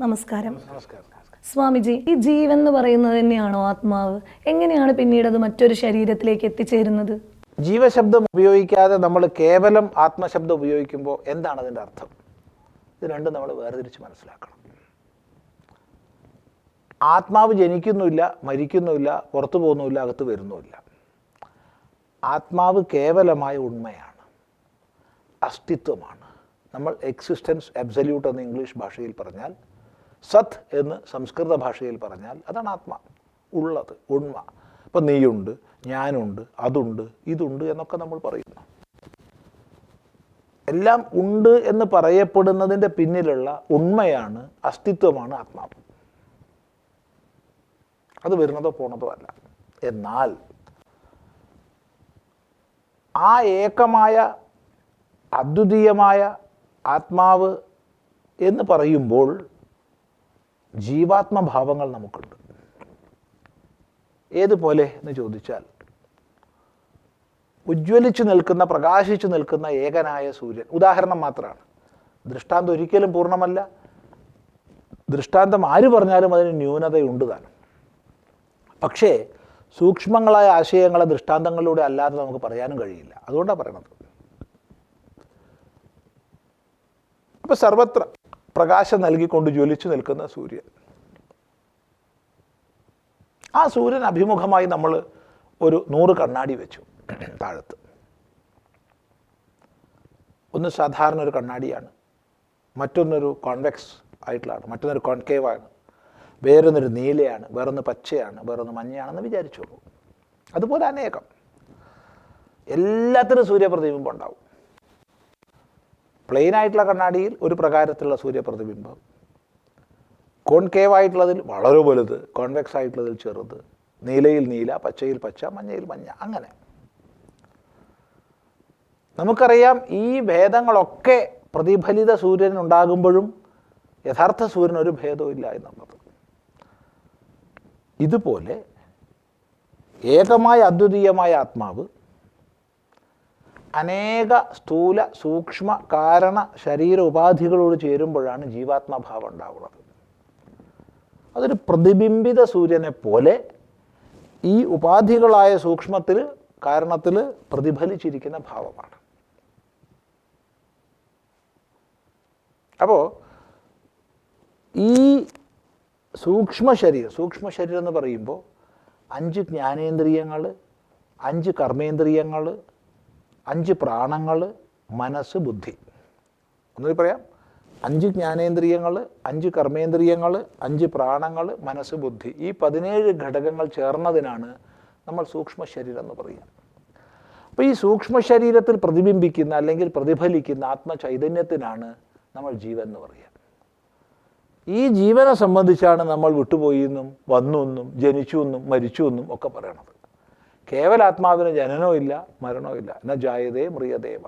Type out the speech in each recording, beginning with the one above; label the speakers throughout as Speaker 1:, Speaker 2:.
Speaker 1: നമസ്കാരം. സ്വാമിജി ഈ ജീവൻ എന്ന് പറയുന്നത് തന്നെയാണോ ആത്മാവ്? എങ്ങനെയാണ് പിന്നീട് അത് മറ്റൊരു ശരീരത്തിലേക്ക് എത്തിച്ചേരുന്നത്?
Speaker 2: ജീവശബ്ദം ഉപയോഗിക്കാതെ നമ്മൾ കേവലം ആത്മശബ്ദം ഉപയോഗിക്കുമ്പോൾ എന്താണ് അതിന്റെ അർത്ഥം? ഇത് രണ്ടും നമ്മൾ വേർതിരിച്ച് മനസ്സിലാക്കണം. ആത്മാവ് ജനിക്കുന്നുമില്ല മരിക്കുന്നുമില്ല പുറത്തു പോകുന്നുമില്ല അകത്ത് വരുന്നുമില്ല. ആത്മാവ് കേവലമായ ഉണ്മയാണ്. അസ്തിത്വമാണ്. നമ്മൾ എക്സിസ്റ്റൻസ് അബ്സല്യൂട്ട് എന്ന് ഇംഗ്ലീഷ് ഭാഷയിൽ പറഞ്ഞാൽ സത് എന്ന് സംസ്കൃത ഭാഷയിൽ പറഞ്ഞാൽ അതാണ് ആത്മ. ഉള്ളത് ഉണ്മ. ഇപ്പം നീയുണ്ട് ഞാനുണ്ട് അതുണ്ട് ഇതുണ്ട് എന്നൊക്കെ നമ്മൾ പറയുന്നു. എല്ലാം ഉണ്ട് എന്ന് പറയപ്പെടുന്നതിന്റെ പിന്നിലുള്ള ഉണ്മയാണ് അസ്തിത്വമാണ് ആത്മാവ്. അത് വരുന്നതോ പോണതോ അല്ല. എന്നാൽ ആ ഏകമായ അദ്വിതീയമായ ആത്മാവ് എന്ന് പറയുമ്പോൾ ജീവാത്മഭാവങ്ങൾ നമുക്കുണ്ട്. ഏതുപോലെ എന്ന് ചോദിച്ചാൽ ഉജ്ജ്വലിച്ചു നിൽക്കുന്ന പ്രകാശിച്ചു നിൽക്കുന്ന ഏകനായ സൂര്യൻ ഉദാഹരണം മാത്രമാണ്. ദൃഷ്ടാന്തം ഒരിക്കലും പൂർണമല്ല. ദൃഷ്ടാന്തം ആര് പറഞ്ഞാലും അതിന് ന്യൂനതയുണ്ട് താനും. പക്ഷേ സൂക്ഷ്മങ്ങളായ ആശയങ്ങളെ ദൃഷ്ടാന്തങ്ങളിലൂടെ അല്ലാതെ നമുക്ക് പറയാനും കഴിയില്ല. അതുകൊണ്ടാണ് പറയണത്. അപ്പൊ സർവത്ര പ്രകാശം നൽകിക്കൊണ്ട് ജ്വലിച്ചു നിൽക്കുന്ന സൂര്യൻ. ആ സൂര്യൻ അഭിമുഖമായി നമ്മൾ ഒരു നൂറ് കണ്ണാടി വെച്ചു താഴത്ത്. ഒന്ന് സാധാരണ ഒരു കണ്ണാടിയാണ്. മറ്റൊന്നൊരു കോൺവെക്സ് ആയിട്ടുള്ളതാണ്. മറ്റൊന്നൊരു കോൺകേവാണ്. വേറൊന്നൊരു നീലയാണ്. വേറൊന്ന് പച്ചയാണ്. വേറൊന്ന് മഞ്ഞയാണെന്ന് വിചാരിച്ചോളൂ. അതുപോലെ അനേകം. എല്ലാത്തിനും സൂര്യപ്രതിബിംബം ഉണ്ടാവും. പ്ലെയിൻ ആയിട്ടുള്ള കണ്ണാടിയിൽ ഒരു പ്രകാരത്തിലുള്ള സൂര്യപ്രതിബിംബം. കോൺകേവ് ആയിട്ടുള്ളതിൽ വളരെ വലുത് കോൺവെക്സ് ആയിട്ടുള്ളതിൽ ചെറുത് നീലയിൽ നീല പച്ചയിൽ പച്ച മഞ്ഞയിൽ മഞ്ഞ അങ്ങനെ. നമുക്കറിയാം ഈ ഭേദങ്ങളൊക്കെ പ്രതിഫലിത സൂര്യൻ ഉണ്ടാകുമ്പോഴും യഥാർത്ഥ സൂര്യൻ ഒരു ഭേദവും ഇല്ല എന്നുള്ളത്. ഇതുപോലെ ഏകമായ അദ്വിതീയമായ ആത്മാവ് അനേക സ്ഥൂല സൂക്ഷ്മ കാരണ ശരീര ഉപാധികളോട് ചേരുമ്പോഴാണ് ജീവാത്മഭാവം ഉണ്ടാവുന്നത്. അതൊരു പ്രതിബിംബിത സൂര്യനെ പോലെ ഈ ഉപാധികളായ സൂക്ഷ്മത്തിൽ കാരണത്തിൽ പ്രതിഫലിച്ചിരിക്കുന്ന ഭാവമാണ്. അപ്പോൾ ഈ സൂക്ഷ്മ ശരീരം സൂക്ഷ്മ ശരീരം എന്ന് പറയുമ്പോൾ അഞ്ച് ജ്ഞാനേന്ദ്രിയങ്ങൾ അഞ്ച് കർമ്മേന്ദ്രിയങ്ങൾ അഞ്ച് പ്രാണങ്ങൾ മനസ്സ് ബുദ്ധി. ഒന്നുകൂടി പറയാം. അഞ്ച് ജ്ഞാനേന്ദ്രിയങ്ങൾ അഞ്ച് കർമ്മേന്ദ്രിയങ്ങൾ അഞ്ച് പ്രാണങ്ങൾ മനസ്സ് ബുദ്ധി. ഈ പതിനേഴ് ഘടകങ്ങൾ ചേർന്നതിനാണ് നമ്മൾ സൂക്ഷ്മ ശരീരം എന്ന് പറയുക. അപ്പോൾ ഈ സൂക്ഷ്മ ശരീരത്തിൽ പ്രതിബിംബിക്കുന്ന അല്ലെങ്കിൽ പ്രതിഫലിക്കുന്ന ആത്മചൈതന്യത്തിനാണ് നമ്മൾ ജീവൻ എന്ന് പറയുക. ഈ ജീവനെ സംബന്ധിച്ചാണ് നമ്മൾ വിട്ടുപോയി എന്നും വന്നു എന്നും ജനിച്ചു എന്നും മരിച്ചു എന്നും ഒക്കെ പറയണത്. കേവലാത്മാവിന് ജനനവും ഇല്ല മരണവും ഇല്ല എന്നാൽ ജായതേ മൃയദേവ.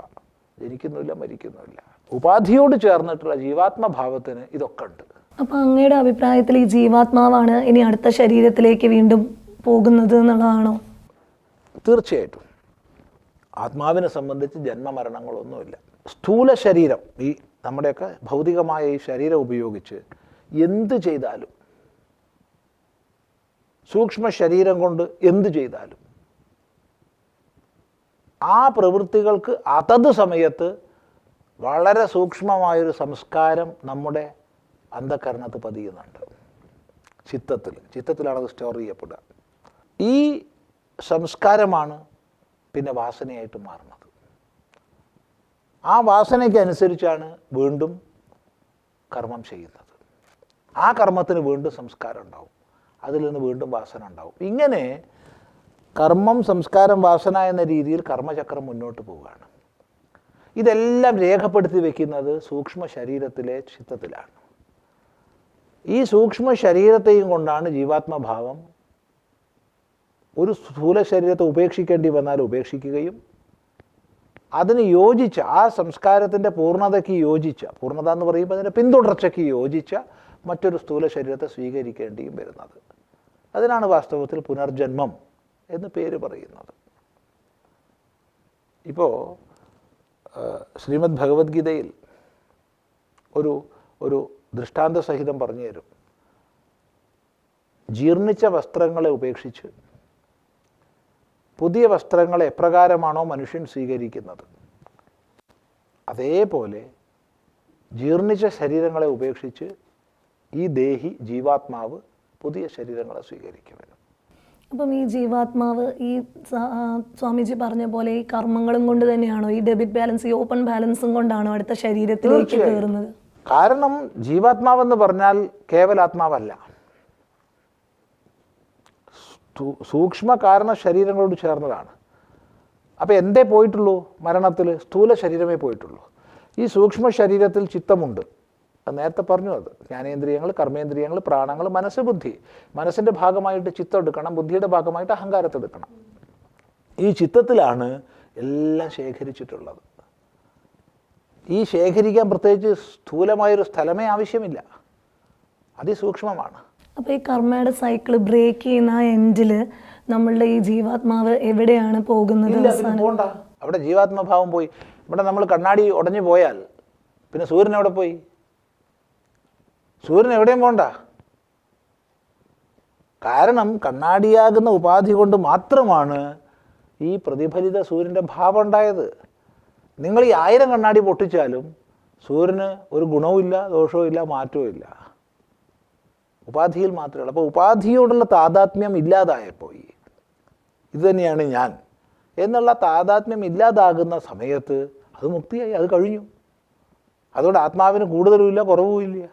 Speaker 2: ജനിക്കുന്നില്ല മരിക്കുന്നുമില്ല. ഉപാധിയോട് ചേർന്നിട്ടുള്ള ജീവാത്മഭാവത്തിന് ഇതൊക്കെ ഉണ്ട്.
Speaker 1: അപ്പൊ അങ്ങയുടെ അഭിപ്രായത്തിൽ ഈ ജീവാത്മാവാണ് ഇനി അടുത്ത ശരീരത്തിലേക്ക് വീണ്ടും പോകുന്നത് എന്നുള്ളതാണോ?
Speaker 2: തീർച്ചയായിട്ടും. ആത്മാവിനെ സംബന്ധിച്ച് ജന്മമരണങ്ങളൊന്നുമില്ല. സ്ഥൂല ശരീരം ഈ നമ്മുടെയൊക്കെ ഭൗതികമായ ഈ ശരീരം ഉപയോഗിച്ച് എന്ത് ചെയ്താലും സൂക്ഷ്മ ശരീരം കൊണ്ട് എന്ത് ചെയ്താലും ആ പ്രവൃത്തികൾക്ക് അതത് സമയത്ത് വളരെ സൂക്ഷ്മമായൊരു സംസ്കാരം നമ്മുടെ അന്ധകരണത്ത് പതിയുന്നുണ്ട്. ചിത്തത്തിൽ. ചിത്തത്തിലാണത് സ്റ്റോർ ചെയ്യപ്പെടുക. ഈ സംസ്കാരമാണ് പിന്നെ വാസനയായിട്ട് മാറുന്നത്. ആ വാസനയ്ക്കനുസരിച്ചാണ് വീണ്ടും കർമ്മം ചെയ്യുന്നത്. ആ കർമ്മത്തിന് വീണ്ടും സംസ്കാരം ഉണ്ടാവും. അതിൽ നിന്ന് വീണ്ടും വാസന ഉണ്ടാവും. ഇങ്ങനെ കർമ്മം സംസ്കാരം വാസന എന്ന രീതിയിൽ കർമ്മചക്രം മുന്നോട്ട് പോവുകയാണ്. ഇതെല്ലാം രേഖപ്പെടുത്തി വെക്കുന്നത് സൂക്ഷ്മ ശരീരത്തിലെ ചിത്തത്തിലാണ്. ഈ സൂക്ഷ്മ ശരീരത്തെയും കൊണ്ടാണ് ജീവാത്മഭാവം ഒരു സ്ഥൂല ശരീരത്തെ ഉപേക്ഷിക്കേണ്ടി വന്നാൽ ഉപേക്ഷിക്കുകയും അതിന് യോജിച്ച ആ സംസ്കാരത്തിന്റെ പൂർണതയ്ക്ക് യോജിച്ച പൂർണത എന്ന് പറയുമ്പോൾ അതിന്റെ പിന്തുടർച്ചയ്ക്ക് യോജിച്ച മറ്റൊരു സ്ഥൂല ശരീരത്തെ സ്വീകരിക്കേണ്ടിയും വരുന്നത്. അതിനാണ് വാസ്തവത്തിൽ പുനർജന്മം എന്ന് പേര് പറയുന്നത്. ഇപ്പോൾ ശ്രീമദ് ഭഗവത്ഗീതയിൽ ഒരു ഒരു ദൃഷ്ടാന്ത സഹിതം പറഞ്ഞു തരും. ജീർണിച്ച വസ്ത്രങ്ങളെ ഉപേക്ഷിച്ച് പുതിയ വസ്ത്രങ്ങളെ എപ്രകാരമാണോ മനുഷ്യൻ സ്വീകരിക്കുന്നത്? അതേപോലെ ജീർണിച്ച ശരീരങ്ങളെ ഉപേക്ഷിച്ച് ഈ ദേഹി ജീവാത്മാവ് പുതിയ ശരീരങ്ങളെ സ്വീകരിക്കുമെന്ന്.
Speaker 1: അപ്പം ഈ ജീവാത്മാവ് ഈ സ്വാമിജി പറഞ്ഞ പോലെ ഈ കർമ്മങ്ങളും കൊണ്ട് തന്നെയാണോ? ഈ ഡെബിറ്റ് ബാലൻസ് ഈ ഓപ്പൺ ബാലൻസും കൊണ്ടാണോ അടുത്ത ശരീരത്തിലേക്ക്. കയറുന്നത്?
Speaker 2: കാരണം ജീവാത്മാവെന്ന് പറഞ്ഞാൽ കേവലാത്മാവല്ല. സൂക്ഷ്മ കാരണ ശരീരങ്ങളോട് ചേർന്നതാണ്. അപ്പോൾ എന്തേ പോയിട്ടുള്ളൂ മരണത്തിൽ? സ്ഥൂല ശരീരമേ പോയിട്ടുള്ളൂ. ഈ സൂക്ഷ്മ ശരീരത്തിൽ ചിത്തമുണ്ട്. നേരത്തെ പറഞ്ഞു അത്. ജ്ഞാനേന്ദ്രിയങ്ങൾ കർമ്മേന്ദ്രിയങ്ങൾ പ്രാണങ്ങൾ മനസ്സ് ബുദ്ധി. മനസ്സിന്റെ ഭാഗമായിട്ട് ചിത്തം എടുക്കണം ബുദ്ധിയുടെ ഭാഗമായിട്ട് അഹങ്കാരത്തെ എടുക്കണം. ഈ ചിത്തത്തിലാണ് എല്ലാം ശേഖരിച്ചിട്ടുള്ളത്. ഈ ശേഖരിക്കാൻ പ്രത്യേകിച്ച് സ്ഥൂലമായൊരു സ്ഥലമേ ആവശ്യമില്ല. അതിസൂക്ഷ്മമാണ്.
Speaker 1: അപ്പോൾ ഈ കർമ്മയുടെ സൈക്കിൾ ബ്രേക്ക് ചെയ്യുന്ന എൻഡിൽ നമ്മളുടെ ഈ ജീവാത്മാവ് എവിടെയാണ് പോകുന്നത്
Speaker 2: അവിടെ ജീവാത്മഭാവം പോയി. ഇവിടെ നമ്മൾ കണ്ണാടി ഉടഞ്ഞു പോയാൽ പിന്നെ സൂര്യൻ എവിടെ പോയി? സൂര്യൻ എവിടെയും പോണ്ട. കാരണം കണ്ണാടിയാകുന്ന ഉപാധി കൊണ്ട് മാത്രമാണ് ഈ പ്രതിഫലിത സൂര്യന്റെ ഭാവം ഉണ്ടായത്. നിങ്ങൾ ഈ ആയിരം കണ്ണാടി പൊട്ടിച്ചാലും സൂര്യന് ഒരു ഗുണവുമില്ല മാറ്റവും ഇല്ല ഉപാധിയിൽ മാത്രമേ ഉള്ളൂ. അപ്പോൾ ഉപാധിയോടുള്ള താതാത്മ്യം ഇല്ലാതായപ്പോൾ ഈ ഇത് തന്നെയാണ് ഞാൻ. എന്നുള്ള താതാത്മ്യം ഇല്ലാതാകുന്ന സമയത്ത് അത് മുക്തിയായി അത് കഴിഞ്ഞു. അതുകൊണ്ട് ആത്മാവിന് കൂടുതലുമില്ല കുറവുമില്ല.